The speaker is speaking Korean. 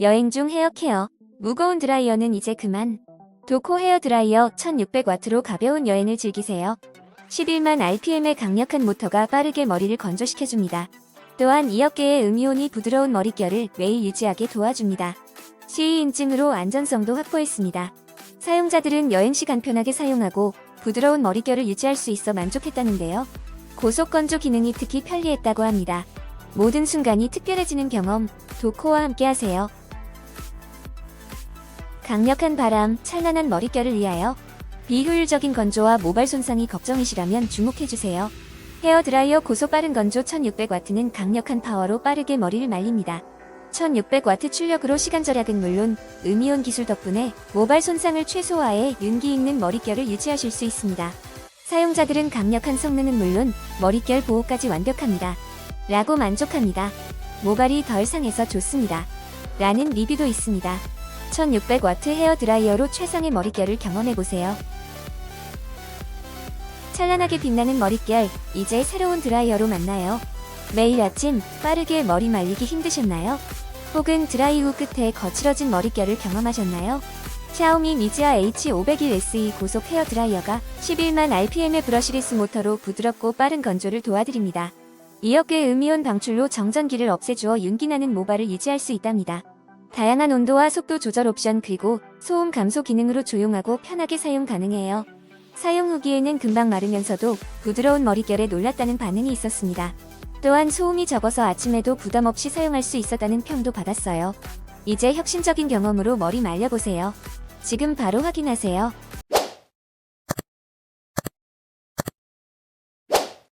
여행 중 헤어 케어. 무거운 드라이어는 이제 그만. 도코 헤어 드라이어 1600와트로 가벼운 여행을 즐기세요. 11만 RPM의 강력한 모터가 빠르게 머리를 건조시켜줍니다. 또한 2억 개의 음이온이 부드러운 머릿결을 매일 유지하게 도와줍니다. CE 인증으로 안전성도 확보했습니다. 사용자들은 여행 시 간편하게 사용하고 부드러운 머릿결을 유지할 수 있어 만족했다는데요. 고속 건조 기능이 특히 편리했다고 합니다. 모든 순간이 특별해지는 경험, 도코와 함께 하세요. 강력한 바람, 찬란한 머릿결을 위하여 비효율적인 건조와 모발 손상이 걱정이시라면 주목해주세요. 헤어 드라이어 고소 빠른 건조 1600W는 강력한 파워로 빠르게 머리를 말립니다. 1600W 출력으로 시간 절약은 물론 음이온 기술 덕분에 모발 손상을 최소화해 윤기 있는 머릿결을 유지하실 수 있습니다. 사용자들은 강력한 성능은 물론 머릿결 보호까지 완벽합니다. 라고 만족합니다. 모발이 덜 상해서 좋습니다. 라는 리뷰도 있습니다. 1600W 헤어 드라이어로 최상의 머릿결을 경험해보세요. 찬란하게 빛나는 머릿결, 이제 새로운 드라이어로 만나요. 매일 아침 빠르게 머리 말리기 힘드셨나요? 혹은 드라이 후 끝에 거칠어진 머릿결을 경험하셨나요? 샤오미 미즈아 H501SE 고속 헤어 드라이어가 11만 RPM의 브러시리스 모터로 부드럽고 빠른 건조를 도와드립니다. 2억 개의 음이온 방출로 정전기를 없애주어 윤기나는 모발을 유지할 수 있답니다. 다양한 온도와 속도 조절 옵션 그리고 소음 감소 기능으로 조용하고 편하게 사용 가능해요. 사용 후기에는 금방 마르면서도 부드러운 머릿결에 놀랐다는 반응이 있었습니다. 또한 소음이 적어서 아침에도 부담 없이 사용할 수 있었다는 평도 받았어요. 이제 혁신적인 경험으로 머리 말려보세요. 지금 바로 확인하세요.